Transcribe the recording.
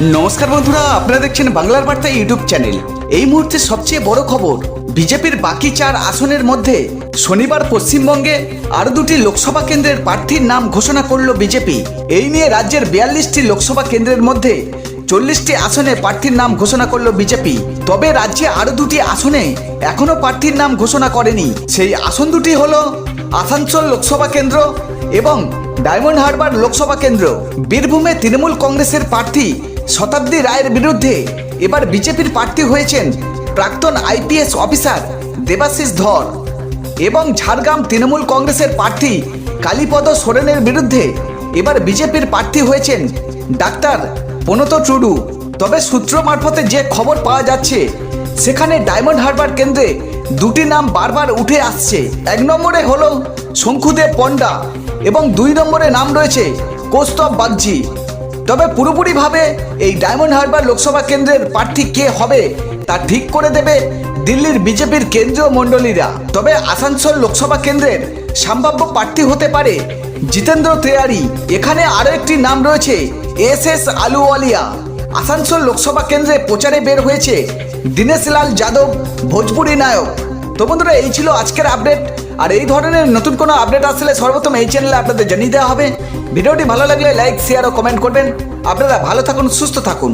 নমস্কার বন্ধুরা, আপনারা দেখছেন বাংলার বার্তা ইউটিউব চ্যানেল। এই মুহূর্তে সবচেয়ে বড় খবর, বিজেপির বাকি চার আসনের মধ্যে শনিবার পশ্চিমবঙ্গে আরও দুটি লোকসভা কেন্দ্রের প্রার্থীর নাম ঘোষণা করল বিজেপি। এই নিয়ে রাজ্যের বিয়াল্লিশটি লোকসভা কেন্দ্রের মধ্যে চল্লিশটি আসনে প্রার্থীর নাম ঘোষণা করল বিজেপি। তবে রাজ্যে আরও দুটি আসনে এখনও প্রার্থীর নাম ঘোষণা করেনি। সেই আসন দুটি হল আসানসোল লোকসভা কেন্দ্র এবং ডায়মন্ড হারবার লোকসভা কেন্দ্র। বীরভূমে তৃণমূল কংগ্রেসের প্রার্থী শতাব্দী রায়ের বিরুদ্ধে এবার বিজেপির প্রার্থী হয়েছেন প্রাক্তন আইপিএস অফিসার দেবাশিস ধর এবং ঝাড়গ্রাম তৃণমূল কংগ্রেসের প্রার্থী কালীপদ সোরেনের বিরুদ্ধে এবার বিজেপির প্রার্থী হয়েছেন ডাক্তার প্রণত টুডু। তবে সূত্র মারফতে যে খবর পাওয়া যাচ্ছে, সেখানে ডায়মন্ড হারবার কেন্দ্রে দুটি নাম বারবার উঠে আসছে। এক নম্বরে হল শঙ্কুদেব পণ্ডা এবং দুই নম্বরে নাম রয়েছে কৌস্তব বাগজি তবে পুরোপুরিভাবে এই ডায়মন্ড হারবার লোকসভা কেন্দ্রের প্রার্থী কে হবে, তা ঠিক করে দেবে দিল্লির বিজেপির কেন্দ্রীয় মণ্ডলীরা। তবে আসানসোল লোকসভা কেন্দ্রের সম্ভাব্য প্রার্থী হতে পারে জিতেন্দ্র তেওয়ারি এখানে আরও একটি নাম রয়েছে, এস এস আলুওয়ালিয়া। আসানসোল লোকসভা কেন্দ্রে প্রচারে বের হয়েছে দীনেশ লাল যাদব, ভোজপুরি নায়ক। তো বন্ধুরা, এই ছিল আজকের আপডেট। আর এই ধরনের নতুন কোনো আপডেট আসলে সর্বপ্রথম এই চ্যানেলে আপনাদের জানিয়ে দেওয়া হবে। ভিডিওটি ভালো লাগলে লাইক শেয়ার ও কমেন্ট করবেন। আপনারা ভালো থাকুন, সুস্থ থাকুন।